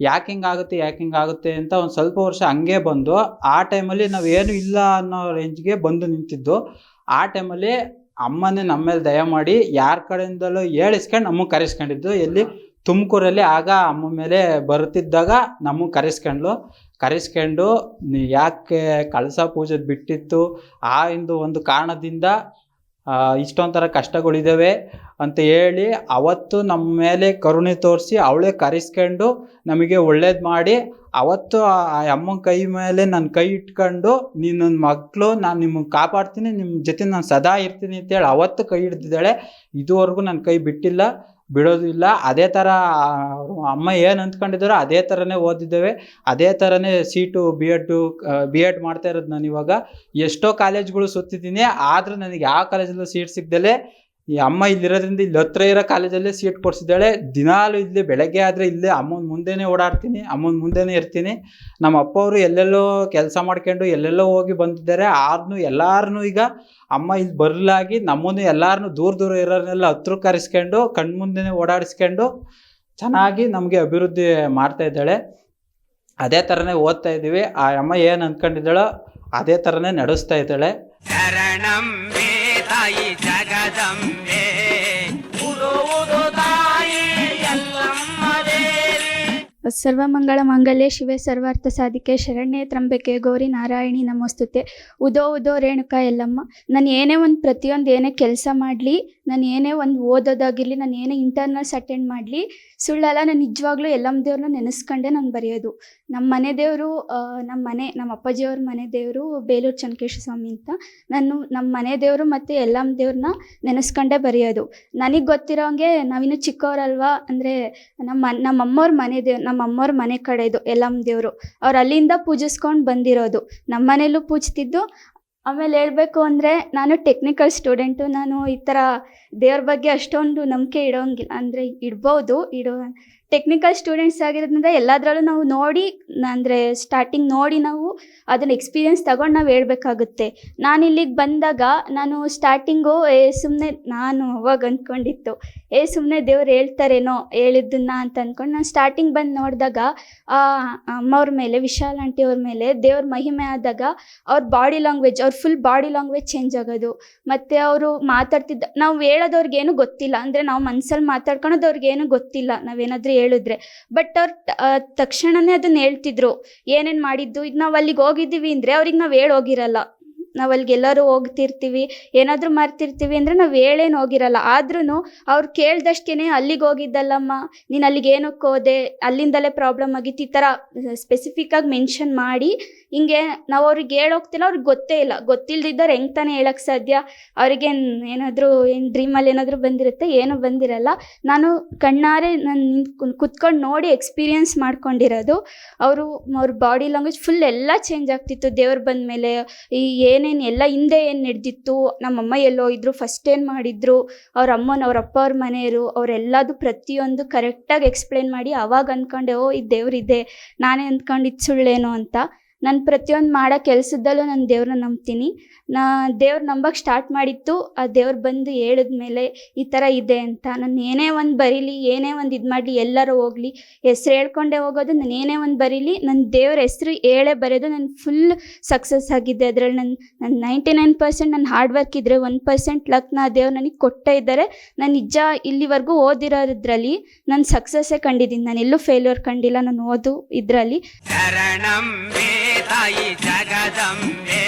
ಯಾಕೆ ಹಿಂಗಾಗುತ್ತೆ ಯಾಕೆ ಹಿಂಗಾಗುತ್ತೆ ಅಂತ ಒಂದು ಸ್ವಲ್ಪ ವರ್ಷ ಹಂಗೆ ಬಂದು, ಆ ಟೈಮಲ್ಲಿ ನಾವು ಏನು ಇಲ್ಲ ಅನ್ನೋ ರೇಂಜ್ಗೆ ಬಂದು ನಿಂತಿದ್ದು. ಆ ಟೈಮಲ್ಲಿ ಅಮ್ಮನೇ ನಮ್ಮ ಮೇಲೆ ದಯ ಮಾಡಿ ಯಾರ ಕಡೆಯಿಂದಲೂ ಹೇಳಿಸ್ಕೊಂಡು ನಮಗೆ ಕರೆಸ್ಕೊಂಡಿದ್ದು. ಎಲ್ಲಿ ತುಮಕೂರಲ್ಲಿ ಆಗ ಅಮ್ಮ ಮೇಲೆ ಬರುತ್ತಿದ್ದಾಗ ನಮಗೆ ಕರೆಸ್ಕೊಂಡ್ಲು. ಕರೆಸ್ಕೊಂಡು ಯಾಕೆ ಕಳಸ ಪೂಜೆ ಬಿಟ್ಟಿತ್ತು? ಆ ಇಂದು ಒಂದು ಕಾರಣದಿಂದ ಇಷ್ಟೊಂಥರ ಕಷ್ಟಗಳಿದ್ದಾವೆ ಅಂತ ಹೇಳಿ ಅವತ್ತು ನಮ್ಮ ಮೇಲೆ ಕರುಣೆ ತೋರಿಸಿ ಅವಳೇ ಕರೆಸ್ಕೊಂಡು ನಮಗೆ ಒಳ್ಳೇದು ಮಾಡಿ. ಅವತ್ತು ಆ ಅಮ್ಮನ ಕೈ ಮೇಲೆ ನನ್ನ ಕೈ ಇಟ್ಕೊಂಡು ನೀನು ನನ್ನ ಮಕ್ಕಳು ನಾನು ನಿಮ್ಮನ್ನು ಕಾಪಾಡ್ತೀನಿ ನಿಮ್ಮ ಜೊತೆ ನಾನು ಸದಾ ಇರ್ತೀನಿ ಅಂತೇಳಿ ಅವತ್ತು ಕೈ ಹಿಡ್ದಿದ್ದಾಳೆ. ಇದುವರೆಗೂ ನನ್ನ ಕೈ ಬಿಟ್ಟಿಲ್ಲ. ಬಿಡೋದು ಇಲ್ಲ ಅದೇ ಥರ ಅಮ್ಮ ಏನು ಅಂದ್ಕೊಂಡಿದ್ದಾರೋ ಅದೇ ಥರನೇ ಓದಿದ್ದೇವೆ. ಅದೇ ಥರನೇ seat B Ed B Ed ಮಾಡ್ತಾ ಇರೋದು ನಾನು ಇವಾಗ. ಎಷ್ಟೋ ಕಾಲೇಜ್ಗಳು ಸುತ್ತಿದ್ದೀನಿ ಆದರೂ ನನಗೆ ಯಾವ ಕಾಲೇಜಲ್ಲೂ ಸೀಟ್ ಸಿಗ್ದಲೇ ಈ ಅಮ್ಮ ಇಲ್ಲಿರೋದ್ರಿಂದ ಇಲ್ಲಿ ಹತ್ರ ಇರೋ ಕಾಲೇಜಲ್ಲೇ ಸೀಟ್ ಕೊಡಿಸಿದ್ದಾಳೆ. ದಿನಾಲು ಇಲ್ಲಿ ಬೆಳಗ್ಗೆ ಆದರೆ ಇಲ್ಲೇ ಅಮ್ಮನ ಮುಂದೆನೇ ಓಡಾಡ್ತೀನಿ, ಅಮ್ಮನ ಮುಂದೆನೇ ಇರ್ತೀನಿ. ನಮ್ಮ ಅಪ್ಪ ಅವರು ಎಲ್ಲೆಲ್ಲೋ ಕೆಲಸ ಮಾಡ್ಕೊಂಡು ಎಲ್ಲೆಲ್ಲೋ ಹೋಗಿ ಬಂದಿದ್ದಾರೆ. ಆದ್ರೂ ಎಲ್ಲಾರನ್ನೂ ಈಗ ಅಮ್ಮ ಇಲ್ಲಿ ಬರಲಾಗಿ ನಮ್ಮನ್ನು ಎಲ್ಲಾರನ್ನೂ ದೂರ ದೂರ ಇರೋರ್ನೆಲ್ಲ ಹತ್ರ ಕರೆಸ್ಕೊಂಡು ಕಣ್ಮುಂದೆನೇ ಓಡಾಡಿಸ್ಕೊಂಡು ಚೆನ್ನಾಗಿ ನಮಗೆ ಅಭಿವೃದ್ಧಿ ಮಾಡ್ತಾ ಇದ್ದಾಳೆ. ಅದೇ ಥರನೇ ಓದ್ತಾ ಇದ್ದೀವಿ. ಆ ಅಮ್ಮ ಏನು ಅಂದ್ಕೊಂಡಿದ್ದಾಳೋ ಅದೇ ಥರನೇ ನಡೆಸ್ತಾ ಇದ್ದಾಳೆ. ತಾಯಿ ಜಗದಂಬೆ. ಸರ್ವ ತಾಯಿ ಎಲ್ಲಮ್ಮ ದೇವಿ. ಸರ್ವಮಂಗಳ ಮಾಂಗಲ್ಯ ಶಿವೆ ಸರ್ವಾರ್ಥ ಸಾಧಿಕೆ ಶರಣ್ಯ ತ್ರಂಬಿಕೆ ಗೌರಿ ನಾರಾಯಣಿ ನಮಸ್ತುತೆ. ಉದೋ ಉದೋ ರೇಣುಕಾ ಎಲ್ಲಮ್ಮ ನಾನು ಏನೇ ಒಂದು ಪ್ರತಿಯೊಂದು ಏನೇ ಕೆಲಸ ಮಾಡಲಿ ನಾನು ಏನೇ ಒಂದು ಓದೋದಾಗಿರಲಿ ನಾನು ಏನೇ ಇಂಟರ್ನಲ್ಸ್ ಅಟೆಂಡ್ ಮಾಡಲಿ ಸುಳ್ಳಲ್ಲ ನಾನು ನಿಜವಾಗ್ಲೂ ಎಲ್ಲಮ್ಮ ದೇವ್ರನ್ನ ನೆನೆಸ್ಕೊಂಡೆ ನಾನು ಬರೆಯೋದು. ನಮ್ಮ ಮನೆ ದೇವರು ನಮ್ಮ ಮನೆ ನಮ್ಮ ಅಪ್ಪಾಜಿಯವ್ರ ಮನೆ ದೇವರು ಬೇಲೂರು ಚನ್ನಕೇಶ್ವರ ಸ್ವಾಮಿ ಅಂತ. ನಾನು ನಮ್ಮ ಮನೆ ದೇವರು ಮತ್ತು ಎಲ್ಲಮ್ಮ ದೇವ್ರನ್ನ ನೆನೆಸ್ಕೊಂಡೇ ಬರೆಯೋದು. ನನಗೆ ಗೊತ್ತಿರೋಂಗೆ ನಾವಿನ್ನು ಚಿಕ್ಕವರಲ್ವಾ, ಅಂದರೆ ನಮ್ಮ ನಮ್ಮ ಅಮ್ಮವ್ರ ಮನೆ ದೇವ್ ನಮ್ಮ ಅಮ್ಮವ್ರ ಮನೆ ಕಡೆದು ಎಲ್ಲಮ್ಮ ದೇವರು. ಅವ್ರು ಅಲ್ಲಿಂದ ಪೂಜಿಸ್ಕೊಂಡು ಬಂದಿರೋದು. ನಮ್ಮ ಮನೇಲೂ ಪೂಜ್ತಿದ್ದು. ಆಮೇಲೆ ಹೇಳಬೇಕು ಅಂದರೆ ನಾನು ಟೆಕ್ನಿಕಲ್ ಸ್ಟೂಡೆಂಟು ನಾನು ಈ ಥರ ದೇವ್ರ ಬಗ್ಗೆ ಅಷ್ಟೊಂದು ನಂಬಿಕೆ ಇಡೋಂಗಿಲ್ಲ ಅಂದರೆ ಇಡ್ಬೋದು, ಇಡೋ ಟೆಕ್ನಿಕಲ್ ಸ್ಟೂಡೆಂಟ್ಸ್ ಆಗಿರೋದ್ರಿಂದ ಎಲ್ಲದರಲ್ಲೂ ನಾವು ನೋಡಿ, ಅಂದರೆ ಸ್ಟಾರ್ಟಿಂಗ್ ನೋಡಿ ನಾವು ಅದನ್ನು ಎಕ್ಸ್ಪೀರಿಯನ್ಸ್ ತಗೊಂಡು ನಾವು ಹೇಳ್ಬೇಕಾಗುತ್ತೆ. ನಾನು ಇಲ್ಲಿಗೆ ಬಂದಾಗ ನಾನು ಸ್ಟಾರ್ಟಿಂಗು ಏ ಸುಮ್ಮನೆ ನಾನು ಅವಾಗ ಅಂದ್ಕೊಂಡಿತ್ತು ಏ ಸುಮ್ಮನೆ ದೇವ್ರು ಹೇಳ್ತಾರೇನೋ, ಹೇಳಿದ್ದನ್ನ ಅಂತ ಅಂದ್ಕೊಂಡು ನಾನು ಸ್ಟಾರ್ಟಿಂಗ್ ಬಂದು ನೋಡಿದಾಗ ಅಮ್ಮವ್ರ ಮೇಲೆ, ವಿಶಾಲ್ ಆಂಟಿ ಅವ್ರ ಮೇಲೆ ದೇವ್ರ ಮಹಿಮೆ ಆದಾಗ ಅವ್ರ ಬಾಡಿ ಲ್ಯಾಂಗ್ವೇಜ್ ಅವ್ರ ಫುಲ್ ಬಾಡಿ ಲ್ಯಾಂಗ್ವೇಜ್ ಚೇಂಜ್ ಆಗೋದು. ಮತ್ತು ಅವರು ಮಾತಾಡ್ತಿದ್ದ, ನಾವು ಹೇಳೋದವ್ರಿಗೇನು ಗೊತ್ತಿಲ್ಲ. ಅಂದರೆ ನಾವು ಮನ್ಸಲ್ಲಿ ಮಾತಾಡ್ಕೊಳೋದು ಅವ್ರಿಗೇನು ಗೊತ್ತಿಲ್ಲ ನಾವೇನಾದರೂ ಹೇಳಿದ್ರೆ. ಬಟ್ ಅವ್ರು ತಕ್ಷಣನೇ ಅದನ್ನ ಹೇಳ್ತಿದ್ರು. ಏನೇನು ಮಾಡಿದ್ದು? ಈಗ ನಾವು ಅಲ್ಲಿಗೆ ಹೋಗಿದ್ದೀವಿ ಅಂದರೆ ಅವ್ರಿಗೆ ನಾವು ಹೇಳೋಗಿರಲ್ಲ. ನಾವು ಅಲ್ಲಿಗೆ ಹೋಗ್ತಿರ್ತೀವಿ, ಏನಾದರೂ ಮರ್ತಿರ್ತೀವಿ ಅಂದರೆ ನಾವು ಹೇಳೇನು ಹೋಗಿರಲ್ಲ. ಆದ್ರೂ ಅವ್ರು ಕೇಳ್ದಷ್ಟೇ ಅಲ್ಲಿಗೆ ಹೋಗಿದ್ದಲ್ಲಮ್ಮ, ನೀನು ಅಲ್ಲಿಗೆ ಏನಕ್ಕೆ ಹೋದೆ, ಅಲ್ಲಿಂದಲೇ ಪ್ರಾಬ್ಲಮ್ ಆಗಿತ್ತು, ಈ ಥರ ಸ್ಪೆಸಿಫಿಕ್ಕಾಗಿ ಮೆನ್ಷನ್ ಮಾಡಿ, ಹಿಂಗೆ ನಾವು ಅವ್ರಿಗೆ ಹೇಳೋಗ್ತಿಲ್ಲ ಅವ್ರಿಗೆ ಗೊತ್ತೇ ಇಲ್ಲ. ಗೊತ್ತಿಲ್ದಿದ್ದವ್ರು ಹೆಂಗೆ ತಾನೇ ಹೇಳಕ್ಕೆ ಸಾಧ್ಯ? ಅವ್ರಿಗೆ ಏನಾದರೂ, ಏನು ಡ್ರೀಮಲ್ಲಿ ಏನಾದರೂ ಬಂದಿರುತ್ತೆ, ಏನೂ ಬಂದಿರಲ್ಲ. ನಾನು ಕಣ್ಣಾರೆ ನಾನು ಕುತ್ಕೊಂಡು ನೋಡಿ ಎಕ್ಸ್ಪೀರಿಯನ್ಸ್ ಮಾಡ್ಕೊಂಡಿರೋದು. ಅವರು, ಅವ್ರ ಬಾಡಿ ಲ್ಯಾಂಗ್ವೇಜ್ ಫುಲ್ ಎಲ್ಲ ಚೇಂಜ್ ಆಗ್ತಿತ್ತು. ದೇವ್ರು ಬಂದ ಮೇಲೆ ಈ ಏನೇನು ಎಲ್ಲ ಹಿಂದೆ ಏನು ನಡೆದಿತ್ತು, ನಮ್ಮಮ್ಮ ಎಲ್ಲೋ ಇದ್ರು ಫಸ್ಟ್ ಏನು ಮಾಡಿದ್ರು, ಅವ್ರ ಅಮ್ಮನ, ಅವ್ರ ಅಪ್ಪ ಅವ್ರ ಮನೆಯವರು ಅವರೆಲ್ಲದು ಪ್ರತಿಯೊಂದು ಕರೆಕ್ಟಾಗಿ ಎಕ್ಸ್ಪ್ಲೇನ್ ಮಾಡಿ ಅವಾಗ ಅಂದ್ಕೊಂಡೆ ಓ ಇದು ದೇವ್ರಿದೆ, ನಾನೇ ಅಂದ್ಕೊಂಡಿದ್ದು ಸುಳ್ಳೇನೋ ಅಂತ. ನಾನು ಪ್ರತಿಯೊಂದು ಮಾಡೋ ಕೆಲಸದಲ್ಲೂ ನಾನು ದೇವ್ರನ್ನ ನಂಬ್ತೀನಿ. ನಾ ದೇವ್ರ ನಂಬಕ್ಕೆ ಸ್ಟಾರ್ಟ್ ಮಾಡಿತ್ತು, ಆ ದೇವ್ರು ಬಂದು ಹೇಳಿದ್ಮೇಲೆ ಈ ಥರ ಇದೆ ಅಂತ. ನಾನು ಏನೇ ಒಂದು ಬರೀಲಿ, ಏನೇ ಒಂದು ಇದು ಮಾಡಲಿ, ಎಲ್ಲರೂ ಹೋಗಲಿ. ಹೆಸ್ರು ಹೇಳ್ಕೊಂಡೇ ಹೋಗೋದು, ನಾನು ಏನೇ ಒಂದು ಬರೀಲಿ ನನ್ನ ದೇವ್ರ ಹೆಸ್ರು ಹೇಳೇ ಬರೆಯೋದು ನಾನು ಫುಲ್ ಸಕ್ಸಸ್ ಆಗಿದೆ. ಅದರಲ್ಲಿ ನನ್ನ ನನ್ನ ನೈಂಟಿ ನೈನ್ ಪರ್ಸೆಂಟ್ ನನ್ನ ಹಾರ್ಡ್ ವರ್ಕ್ ಇದ್ದರೆ ಒನ್ ಪರ್ಸೆಂಟ್ ಲಕ್ನ ದೇವ್ರು ನನಗೆ ಕೊಟ್ಟೇ ಇದ್ದಾರೆ ನಾನು ನಿಜ ಇಲ್ಲಿವರೆಗೂ ಓದಿರೋದ್ರಲ್ಲಿ ನಾನು ಸಕ್ಸಸ್ಸೇ ಕಂಡಿದ್ದೀನಿ ನಾನು ಎಲ್ಲೂ ಫೇಲ್ಯೂರ್ ಕಂಡಿಲ್ಲ. ನಾನು ಓದು ಇದರಲ್ಲಿ. ತಾಯಿ ಜಗದಂಬೆ.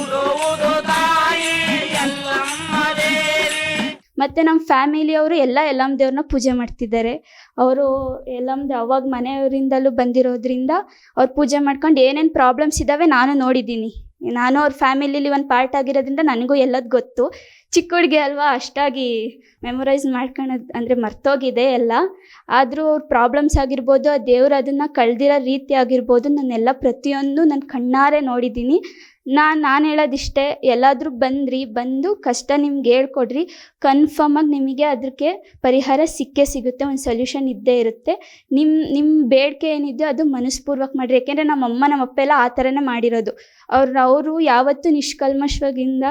ಉರುವುದು ತಾಯಿ ಎಲ್ಲಮ್ಮ ದೇವಿ. ಮತ್ತು ನಮ್ಮ ಫ್ಯಾಮಿಲಿಯವರು ಎಲ್ಲ ಎಲ್ಲಮ್ಮ ದೇವ್ರನ್ನ ಪೂಜೆ ಮಾಡ್ತಿದ್ದಾರೆ. ಅವರು ಎಲ್ಲಮ್ಮದು ಅವಾಗ ಮನೆಯವರಿಂದಲೂ ಬಂದಿರೋದ್ರಿಂದ ಅವ್ರು ಪೂಜೆ ಮಾಡ್ಕೊಂಡು ಏನೇನು ಪ್ರಾಬ್ಲಮ್ಸ್ ಇದ್ದಾವೆ ನಾನು ನೋಡಿದ್ದೀನಿ. ನಾನು ಅವ್ರ ಫ್ಯಾಮಿಲಿಲಿ ಒಂದು ಪಾರ್ಟ್ ಆಗಿರೋದ್ರಿಂದ ನನಗೂ ಎಲ್ಲದು ಗೊತ್ತು. ಚಿಕ್ಕ ಹುಡುಗಿ ಅಲ್ವಾ ಅಷ್ಟಾಗಿ ಮೆಮೊರೈಸ್ ಮಾಡ್ಕೊಳೋದು ಅಂದರೆ ಮರ್ತೋಗಿದೆ ಎಲ್ಲ. ಆದರೂ ಅವ್ರ ಪ್ರಾಬ್ಲಮ್ಸ್ ಆಗಿರ್ಬೋದು, ಆ ದೇವ್ರು ಅದನ್ನು ಕಳೆದಿರೋ ರೀತಿ ಆಗಿರ್ಬೋದು ನಾನೆಲ್ಲ ಪ್ರತಿಯೊಂದು ನನ್ನ ಕಣ್ಣಾರೆ ನೋಡಿದ್ದೀನಿ. ನಾನು ನಾನು ಹೇಳೋದಿಷ್ಟೇ, ಎಲ್ಲಾದರೂ ಬಂದ್ರಿ, ಬಂದು ಕಷ್ಟ ನಿಮ್ಗೆ ಹೇಳ್ಕೊಡ್ರಿ ಕನ್ಫರ್ಮಾಗಿ ನಿಮಗೆ ಅದಕ್ಕೆ ಪರಿಹಾರ ಸಿಕ್ಕೇ ಸಿಗುತ್ತೆ, ಒಂದು ಸೊಲ್ಯೂಷನ್ ಇದ್ದೇ ಇರುತ್ತೆ. ನಿಮ್ಮ ನಿಮ್ಮ ಬೇಡಿಕೆ ಏನಿದೆಯೋ ಅದು ಮನಸ್ಪೂರ್ವಕ ಮಾಡಿರಿ, ಯಾಕೆಂದರೆ ನಮ್ಮ ಅಪ್ಪ ಎಲ್ಲ ಆ ಥರನೇ ಮಾಡಿರೋದು. ಅವ್ರು, ಅವರು ಯಾವತ್ತೂ ನಿಷ್ಕಲ್ಮಶವಾಗಿಂದ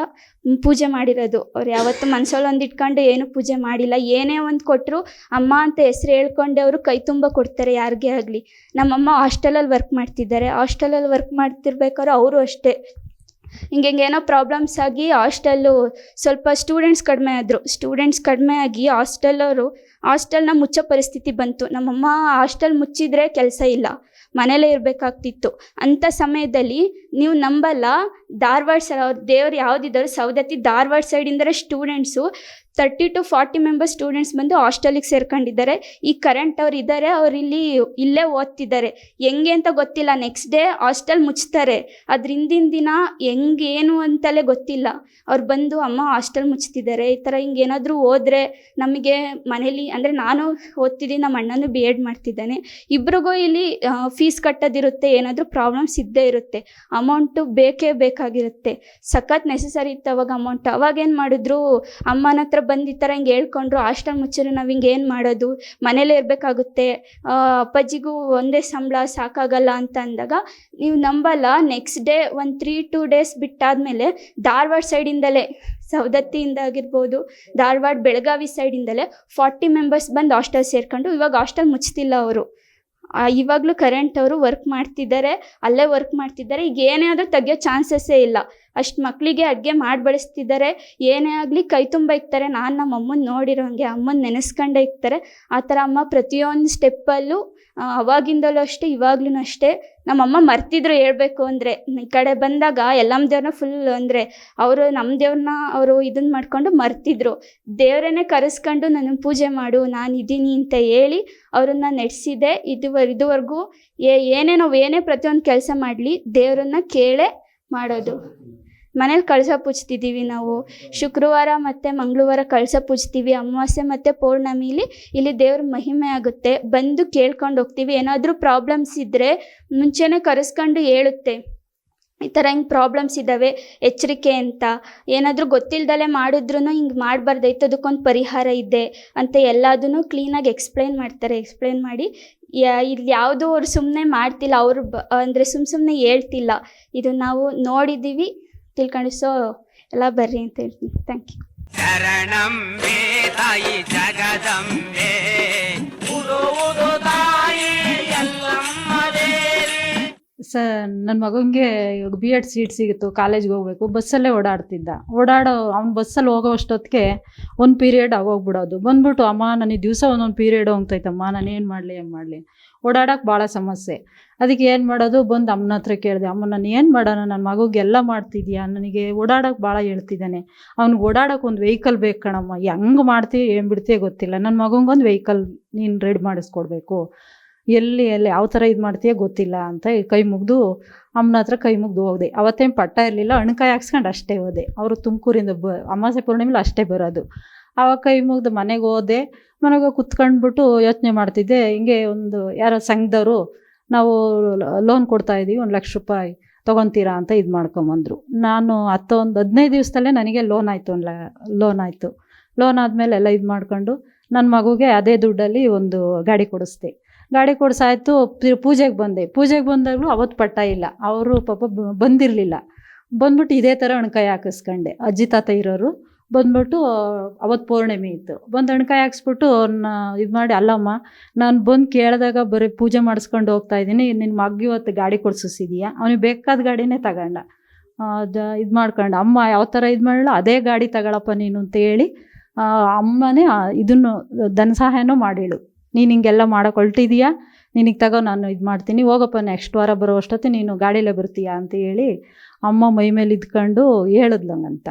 ಪೂಜೆ ಮಾಡಿರೋದು. ಅವ್ರು ಯಾವತ್ತು ಮನ್ಸಲ್ಲಿ ಇಟ್ಕೊಂಡು ಏನು ಪೂಜೆ ಮಾಡಿಲ್ಲ. ಏನೇ ಒಂದು ಕೊಟ್ಟರು ಅಮ್ಮ ಅಂತ ಹೆಸ್ರು ಹೇಳ್ಕೊಂಡೆ ಅವರು ಕೈ ತುಂಬ ಕೊಡ್ತಾರೆ ಯಾರಿಗೇ ಆಗಲಿ. ನಮ್ಮಮ್ಮ ಹಾಸ್ಟೆಲಲ್ಲಿ ವರ್ಕ್ ಮಾಡ್ತಿದ್ದಾರೆ. ಹಾಸ್ಟೆಲಲ್ಲಿ ವರ್ಕ್ ಮಾಡ್ತಿರ್ಬೇಕಾದ್ರೆ ಅವರು ಅಷ್ಟೇ. ಹಿಂಗೆ ಏನೋ ಪ್ರಾಬ್ಲಮ್ಸ್ ಆಗಿ ಹಾಸ್ಟೆಲ್ಲು ಸ್ವಲ್ಪ ಸ್ಟೂಡೆಂಟ್ಸ್ ಕಡಿಮೆ ಆದರು. ಸ್ಟೂಡೆಂಟ್ಸ್ ಕಡಿಮೆ ಆಗಿ ಹಾಸ್ಟೆಲವರು ಹಾಸ್ಟೆಲ್ನ ಮುಚ್ಚೋ ಪರಿಸ್ಥಿತಿ ಬಂತು. ನಮ್ಮಮ್ಮ ಹಾಸ್ಟೆಲ್ ಮುಚ್ಚಿದ್ರೆ ಕೆಲಸ ಇಲ್ಲ. ಮನೇಲೇ ಇರಬೇಕಾಗ್ತಿತ್ತು. ಅಂಥ ಸಮಯದಲ್ಲಿ ನೀವು ನಂಬಲ್ಲ. ಧಾರವಾಡ ಸ ದೇವ್ರು ಯಾವುದಿದ್ದಾರೆ Saundatti Dharwad ಸೈಡಿಂದರೆ students thirty to forty members students ಬಂದು ಹಾಸ್ಟೆಲಿಗೆ ಸೇರ್ಕೊಂಡಿದ್ದಾರೆ. ಈ ಕರೆಂಟ್ ಅವ್ರು ಇದ್ದಾರೆ ಅವ್ರು ಇಲ್ಲಿ ಇಲ್ಲೇ ಓದ್ತಿದ್ದಾರೆ. ಹೆಂಗೆ ಅಂತ ಗೊತ್ತಿಲ್ಲ. ನೆಕ್ಸ್ಟ್ ಡೇ ಹಾಸ್ಟೆಲ್ ಮುಚ್ತಾರೆ. ಅದ್ರ ಹಿಂದಿನ ದಿನ ಹೆಂಗೇನು ಅಂತಲೇ ಗೊತ್ತಿಲ್ಲ. ಅವ್ರು ಬಂದು, ಅಮ್ಮ ಹಾಸ್ಟೆಲ್ ಮುಚ್ತಿದ್ದಾರೆ. ಈ ಥರ ಹಿಂಗೆ ಏನಾದರೂ ಹೋದ್ರೆ ನಮಗೆ ಮನೇಲಿ, ಅಂದರೆ ನಾನು ಓದ್ತಿದ್ದೀನಿ ನಮ್ಮ ಅಣ್ಣನೂ ಬಿ ಎಡ್ ಮಾಡ್ತಿದ್ದಾನೆ. ಇಬ್ರಿಗೂ ಇಲ್ಲಿ ಫೀಸ್ ಕಟ್ಟೋದಿರುತ್ತೆ, ಏನಾದರೂ ಪ್ರಾಬ್ಲಮ್ಸ್ ಇದ್ದೇ ಇರುತ್ತೆ. ಅಮೌಂಟು ಬೇಕೇ ಬೇಕಾಗಿರುತ್ತೆ. ಸಖತ್ ನೆಸೆಸರಿ ಇತ್ತು ಅವಾಗ ಅಮೌಂಟ್ ಅವಾಗ ಏನು ಮಾಡಿದ್ರು, ಅಮ್ಮನ ಹತ್ರ ಬಂದು ಈ ಥರ ಹಿಂಗೆ ಹೇಳ್ಕೊಂಡ್ರು ಹಾಸ್ಟೆಲ್ ಮುಚ್ಚಿದ್ರೆ ನಾವು ಹಿಂಗೆ ಏನು ಮಾಡೋದು? ಮನೇಲೇ ಇರಬೇಕಾಗುತ್ತೆ. ಅಪ್ಪಾಜಿಗೂ ಒಂದೇ ಸಂಬಳ, ಸಾಕಾಗಲ್ಲ ಅಂತ ಅಂದಾಗ ನೀವು ನಂಬಲ್ಲ. ನೆಕ್ಸ್ಟ್ ಡೇ ಒಂದು ತ್ರೀ ಟೂ ಡೇಸ್ ಬಿಟ್ಟಾದಮೇಲೆ ಧಾರವಾಡ ಸೈಡಿಂದಲೇ, ಸವದತ್ತಿಯಿಂದ ಆಗಿರ್ಬೋದು, ಧಾರವಾಡ ಬೆಳಗಾವಿ ಸೈಡಿಂದಲೇ ಫಾರ್ಟಿ ಮೆಂಬರ್ಸ್ ಬಂದು ಹಾಸ್ಟೆಲ್ ಸೇರ್ಕೊಂಡು ಇವಾಗ ಹಾಸ್ಟೆಲ್ ಮುಚ್ತಿಲ್ಲ ಅವರು. ಇವಾಗಲೂ ಕರೆಂಟ್ ಅವರು ವರ್ಕ್ ಮಾಡ್ತಿದ್ದಾರೆ, ಅಲ್ಲೇ ವರ್ಕ್ ಮಾಡ್ತಿದ್ದಾರೆ. ಈಗ ಏನೇ ಆದರೂ ತೆಗಿಯೋ ಚಾನ್ಸಸ್ಸೇ ಇಲ್ಲ. ಅಷ್ಟು ಮಕ್ಕಳಿಗೆ ಅಡುಗೆ ಮಾಡಿ ಬಡಿಸ್ತಿದ್ದಾರೆ ಏನೇ ಆಗಲಿ ಕೈ ತುಂಬ ಇಕ್ತಾರೆ. ನಾನು ನಮ್ಮ ಅಮ್ಮನ ನೋಡಿರೋ ಹಾಗೆ ಅಮ್ಮನ ನೆನೆಸ್ಕೊಂಡೇ ಇಕ್ತಾರೆ. ಆ ಥರ ಅಮ್ಮ ಪ್ರತಿಯೊಂದು ಸ್ಟೆಪ್ಪಲ್ಲೂ ಅವಾಗಿಂದಲೂ ಅಷ್ಟೇ ಇವಾಗ್ಲೂ ಅಷ್ಟೇ. ನಮ್ಮಮ್ಮ ಮರ್ತಿದ್ರು ಹೇಳ್ಬೇಕು ಅಂದರೆ, ಈ ಕಡೆ ಬಂದಾಗ ಎಲ್ಲಮ್ಮ ದೇವ್ರನ್ನ ಫುಲ್ ಅಂದರೆ ಅವರು ನಮ್ಮ ದೇವ್ರನ್ನ ಅವರು ಇದನ್ನ ಮಾಡ್ಕೊಂಡು ಮರ್ತಿದ್ರು. ದೇವರನ್ನೇ ಕರೆಸ್ಕೊಂಡು ನನ್ನ ಪೂಜೆ ಮಾಡು, ನಾನು ಇದ್ದೀನಿ ಅಂತ ಹೇಳಿ ಅವ್ರನ್ನ ನಡೆಸಿದೆ. ಇದುವರೆ ಇದುವರೆಗೂ ಏನೇ ನಾವು ಏನೇ ಪ್ರತಿಯೊಂದು ಕೆಲಸ ಮಾಡಲಿ ದೇವರನ್ನ ಕೇಳೇ ಮಾಡೋದು. ಮನೇಲಿ ಕಳಸ ಪೂಜ್ತಿದ್ದೀವಿ ನಾವು. ಶುಕ್ರವಾರ ಮತ್ತು ಮಂಗಳವಾರ ಕಳಸ ಪೂಜ್ತೀವಿ. ಅಮಾವಾಸ್ಯೆ ಮತ್ತು ಪೌರ್ಣಮಿಲಿ ಇಲ್ಲಿ ದೇವ್ರ ಮಹಿಮೆ ಆಗುತ್ತೆ. ಬಂದು ಕೇಳ್ಕೊಂಡು ಹೋಗ್ತೀವಿ. ಏನಾದರೂ ಪ್ರಾಬ್ಲಮ್ಸ್ ಇದ್ದರೆ ಮುಂಚೆನೇ ಕರೆಸ್ಕೊಂಡು ಹೇಳುತ್ತೆ. ಈ ಥರ ಹಿಂಗೆ ಪ್ರಾಬ್ಲಮ್ಸ್ ಇದ್ದಾವೆ ಎಚ್ಚರಿಕೆ ಅಂತ. ಏನಾದರೂ ಗೊತ್ತಿಲ್ದಲೆ ಮಾಡಿದ್ರು ಹಿಂಗೆ ಮಾಡಬಾರ್ದೈತೆ ಅದಕ್ಕೊಂದು ಪರಿಹಾರ ಇದೆ ಅಂತ ಎಲ್ಲದನ್ನು ಕ್ಲೀನಾಗಿ ಎಕ್ಸ್ಪ್ಲೈನ್ ಮಾಡ್ತಾರೆ. ಎಕ್ಸ್ಪ್ಲೈನ್ ಮಾಡಿ, ಯಾ ಇಲ್ಲಿ ಯಾವುದೂ ಅವ್ರು ಸುಮ್ಮನೆ ಮಾಡ್ತಿಲ್ಲ. ಅವರು ಬ, ಅಂದರೆ ಸುಮ್ಮ ಸುಮ್ಮನೆ ಹೇಳ್ತಿಲ್ಲ. ಇದು ನಾವು ನೋಡಿದ್ದೀವಿ ತಿಳ್ಕೊಂಡು ಸೊ ಎಲ್ಲ ಬರ್ರಿ ಅಂತ ಹೇಳ್ತೀನಿ. ಥ್ಯಾಂಕ್ ಯು ಶರಣಂಬೆ ತಾಯಿ ಜಗದಂಬೆ. ಸರ್ ನನ್ನ ಮಗನಿಗೆ ಇವಾಗ ಬಿ ಎಡ್ ಸೀಟ್ ಸಿಗಿತ್ತು ಕಾಲೇಜ್ಗೆ ಹೋಗ್ಬೇಕು ಬಸ್ಸಲ್ಲೇ ಓಡಾಡ್ತಿದ್ದ. ಓಡಾಡೋ ಅವ್ನು ಬಸ್ಸಲ್ಲಿ ಹೋಗೋ ಅಷ್ಟೊತ್ತಿಗೆ ಒಂದು ಪೀರಿಯಡ್ ಆಗೋಗ್ಬಿಡೋದು. ಬಂದ್ಬಿಟ್ಟು ಅಮ್ಮ ನನಗೆ ದಿವಸ ಒಂದೊಂದು ಪೀರಿಯಡ್ ಹೋಗ್ತೈತಮ್ಮ ನಾನು ಏನು ಮಾಡಲಿ ಏನು ಮಾಡಲಿ? ಓಡಾಡೋಕೆ ಭಾಳ ಸಮಸ್ಯೆ. ಅದಕ್ಕೆ ಏನು ಮಾಡೋದು? ಬಂದು ಅಮ್ಮನ ಹತ್ರ ಕೇಳಿದೆ ಅಮ್ಮ ನಾನು ಏನು ಮಾಡೋಣ? ನನ್ನ ಮಗುಗೆಲ್ಲ ಮಾಡ್ತಿದ್ಯಾ? ನನಗೆ ಓಡಾಡೋಕೆ ಭಾಳ ಹೇಳ್ತಿದ್ದಾನೆ. ಅವ್ನಿಗೆ ಓಡಾಡೋಕೆ ಒಂದು ವೆಹಿಕಲ್ ಬೇಕು ಕಣಮ್ಮ. ಹೆಂಗೆ ಮಾಡ್ತೀವಿ ಏನು ಬಿಡ್ತೀಯ ಗೊತ್ತಿಲ್ಲ. ನನ್ನ ಮಗಂಗೊಂದು ವೆಹಿಕಲ್ ನೀನು ರೆಡಿ ಮಾಡಿಸ್ಕೊಡ್ಬೇಕು. ಎಲ್ಲಿ ಎಲ್ಲಿ, ಯಾವ ಥರ ಇದು ಮಾಡ್ತೀಯ ಗೊತ್ತಿಲ್ಲ ಅಂತ ಕೈ ಮುಗಿದು ಅಮ್ಮನ ಹತ್ರ ಕೈ ಮುಗ್ದು ಹೋದೆ. ಅವತ್ತೇನು ಪಟ್ಟ ಇರಲಿಲ್ಲ. ಅಣ್ಕಾಯಿ ಹಾಕ್ಸ್ಕೊಂಡು ಅಷ್ಟೇ ಹೋದೆ. ಅವರು ತುಮಕೂರಿಂದ ಬ ಅಮಾವಾಸ್ಯೆ ಪೂರ್ಣಿಮೆಲಿ ಅಷ್ಟೇ ಬರೋದು. ಆವಾಗ ಕೈ ಮುಗ್ದು ಮನೆಗೆ ಹೋದೆ, ಮನೆಗೆ ಕುತ್ಕೊಂಡ್ಬಿಟ್ಟು ಯೋಚನೆ ಮಾಡ್ತಿದ್ದೆ, ಹಿಂಗೆ ಒಂದು ಯಾರೋ ಸಂಘದವರು ನಾವು ಲೋನ್ ಕೊಡ್ತಾ ಇದ್ದೀವಿ ಒಂದು ಲಕ್ಷ ರೂಪಾಯಿ ತೊಗೊತೀರಾ ಅಂತ ಇದು ಮಾಡ್ಕೊಂಬಂದರು. ನಾನು ಹತ್ತೊಂದು ಹದಿನೈದು ದಿವಸದಲ್ಲೇ ನನಗೆ ಲೋನ್ ಆಯಿತು, ಒಂದು ಲೋನ್ ಆಯಿತು. ಲೋನ್ ಆದಮೇಲೆ ಎಲ್ಲ ಇದು ಮಾಡ್ಕೊಂಡು ನನ್ನ ಮಗುಗೆ ಅದೇ ದುಡ್ಡಲ್ಲಿ ಒಂದು ಗಾಡಿ ಕೊಡಿಸ್ದೆ. ಗಾಡಿ ಕೊಡಿಸಾಯ್ತು ಪೂಜೆಗೆ ಬಂದೆ. ಪೂಜೆಗೆ ಬಂದಾಗಲೂ ಅವತ್ತು ಪಟ್ಟ ಇಲ್ಲ. ಅವರು ಪಾಪ ಬಂದಿರಲಿಲ್ಲ. ಬಂದ್ಬಿಟ್ಟು ಇದೇ ಥರ ಕೈ ಹಾಕಿಸ್ಕೊಂಡೆ. ಅಜ್ಜಿ ತಾತ ಇರೋರು ಬಂದ್ಬಿಟ್ಟು ಅವತ್ತು ಪೌರ್ಣಿಮೆ ಇತ್ತು. ಬಂದು ಅಣ್ಕಾಯಿ ಹಾಕ್ಸ್ಬಿಟ್ಟು ಅವ್ರನ್ನ ಇದು ಮಾಡಿ, ಅಲ್ಲಮ್ಮ, ನಾನು ಬಂದು ಕೇಳಿದಾಗ ಬರೀ ಪೂಜೆ ಮಾಡಿಸ್ಕೊಂಡು ಹೋಗ್ತಾ ಇದ್ದೀನಿ. ನಿನ್ನ ಮಗ ಇವತ್ತು ಗಾಡಿ ಕೊಡ್ಸಿಸಿದೀಯಾ? ಅವನಿಗೆ ಬೇಕಾದ ಗಾಡಿನೇ ತಗೊಂಡ. ಇದು ಮಾಡ್ಕೊಂಡ. ಅಮ್ಮ ಯಾವ ಥರ ಇದು ಮಾಡಲ್ಲ ಅದೇ ಗಾಡಿ ತಗೊಳಪ್ಪ ನೀನು ಅಂತ ಹೇಳಿ ಅಮ್ಮನೇ ಇದನ್ನು, ಧನ ಸಹಾಯನೂ ಮಾಡಿಳು. ನೀನು ಹಿಂಗೆಲ್ಲ ಮಾಡೋಕೆ ಹೊಲ್ಟಿದೀಯಾ? ನಿನಗೆ ತಗೋ, ನಾನು ಇದು ಮಾಡ್ತೀನಿ. ಹೋಗಪ್ಪ, ನೆಕ್ಸ್ಟ್ ವಾರ ಬರೋ ಅಷ್ಟೊತ್ತಿಗೆ ನೀನು ಗಾಡೀಲೇ ಬರ್ತೀಯಾ? ಅಂತ ಹೇಳಿ, ಅಮ್ಮ ಮೈ ಮೇಲೆ ಇದ್ಕೊಂಡು ಹೇಳಿದ್ಲಂಗಂತ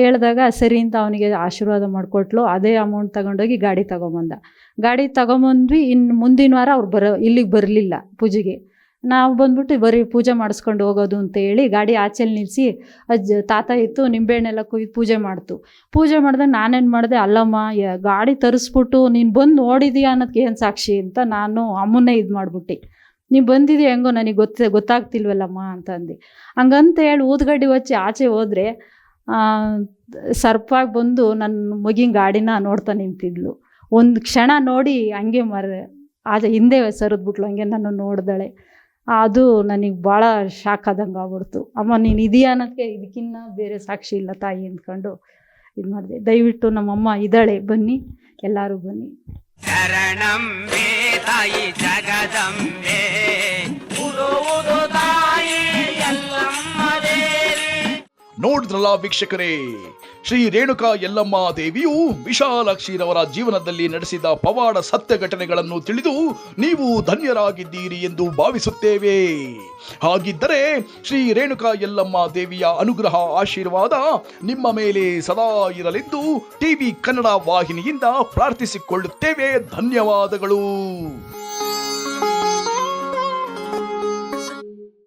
ಹೇಳಿದಾಗ ಸರಿ ಅಂತ ಅವನಿಗೆ ಆಶೀರ್ವಾದ ಮಾಡಿಕೊಟ್ಲು. ಅದೇ ಅಮೌಂಟ್ ತಗೊಂಡೋಗಿ ಗಾಡಿ ತಗೊಂಬಂದ. ಗಾಡಿ ತಗೊಂಬಂದ್ವಿ ಇನ್ನು ಮುಂದಿನ ವಾರ ಅವ್ರು ಬರೋ, ಇಲ್ಲಿಗೆ ಬರಲಿಲ್ಲ ಪೂಜೆಗೆ. ನಾವು ಬಂದ್ಬಿಟ್ಟು ಬರೀ ಪೂಜೆ ಮಾಡಿಸ್ಕೊಂಡು ಹೋಗೋದು ಅಂತ ಹೇಳಿ ಗಾಡಿ ಆಚೆಲಿ ನಿಲ್ಲಿಸಿ ಅಜ್ಜ, ತಾತ ಇತ್ತು, ನಿಂಬೆಹಣ್ಣೆಲ್ಲ ಕುಯ್ದು ಪೂಜೆ ಮಾಡ್ತು. ಪೂಜೆ ಮಾಡಿದಾಗ ನಾನೇನು ಮಾಡಿದೆ, ಅಲ್ಲಮ್ಮ ಗಾಡಿ ತರಿಸ್ಬಿಟ್ಟು ನೀನು ಬಂದು ನೋಡಿದೀಯ ಅನ್ನೋದಕ್ಕೆ ಏನು ಸಾಕ್ಷಿ ಅಂತ ನಾನು ಅಮ್ಮನ್ನೇ ಇದು ಮಾಡಿಬಿಟ್ಟು. ನೀವು ಬಂದಿದ್ದೀಯ ಹೆಂಗೋ ನನಗೆ ಗೊತ್ತ, ಗೊತ್ತಾಗ್ತಿಲ್ವಲ್ಲಮ್ಮ ಅಂತಂದು. ಹಂಗಂತ ಹೇಳಿ ಊದ್ಗಡ್ಡಿ ಹಚ್ಚಿ ಆಚೆ ಹೋದರೆ ಸರ್ಪಾಗಿ ಬಂದು ನನ್ನ ಮಗಿನ ಗಾಡಿನ ನೋಡ್ತಾ ನಿಂತಿದ್ಲು. ಒಂದು ಕ್ಷಣ ನೋಡಿ ಹಂಗೆ ಮರ ಆದ ಹಿಂದೆ ಸರಿದ್ಬಿಟ್ಲು ಹಂಗೆ ನಾನು ನೋಡ್ದಾಳೆ. ಅದು ನನಗೆ ಭಾಳ ಶಾಕ್ ಆದಂಗೆ ಆಗ್ಬಿಡ್ತು. ಅಮ್ಮ, ನೀನು ಇದೆಯಾ ಅನ್ನೋದಕ್ಕೆ ಇದಕ್ಕಿನ್ನ ಬೇರೆ ಸಾಕ್ಷಿ ಇಲ್ಲ ತಾಯಿ ಅಂದ್ಕೊಂಡು ಇದು ಮಾಡಿದೆ. ದಯವಿಟ್ಟು ನಮ್ಮಮ್ಮ ಇದ್ದಾಳೆ, ಬನ್ನಿ, ಎಲ್ಲರೂ ಬನ್ನಿ. ತಾಯಿ ಜಗದಂಬೆ. ತಾಯಿ, ಎಲ್ಲಮ್ಮ. ನೋಡಿದ್ರಲ್ಲ ವೀಕ್ಷಕರೇ. ಶ್ರೀ ರೇಣುಕಾ ಯಲ್ಲಮ್ಮ ದೇವಿಯು ವಿಶಾಲಾಕ್ಷಿರವರ ಜೀವನದಲ್ಲಿ ನಡೆಸಿದ ಪವಾಡ ಸತ್ಯ ಘಟನೆಗಳನ್ನು ತಿಳಿದು ನೀವು ಧನ್ಯರಾಗಿದ್ದೀರಿ ಎಂದು ಭಾವಿಸುತ್ತೇವೆ. ಹಾಗಿದ್ದರೆ ಶ್ರೀ ರೇಣುಕಾ ಯಲ್ಲಮ್ಮ ದೇವಿಯ ಅನುಗ್ರಹ ಆಶೀರ್ವಾದ ನಿಮ್ಮ ಮೇಲೆ ಸದಾ ಇರಲೆಂದು ಟಿವಿ ಕನ್ನಡ ವಾಹಿನಿಯಿಂದ ಪ್ರಾರ್ಥಿಸಿಕೊಳ್ಳುತ್ತೇವೆ. ಧನ್ಯವಾದಗಳು.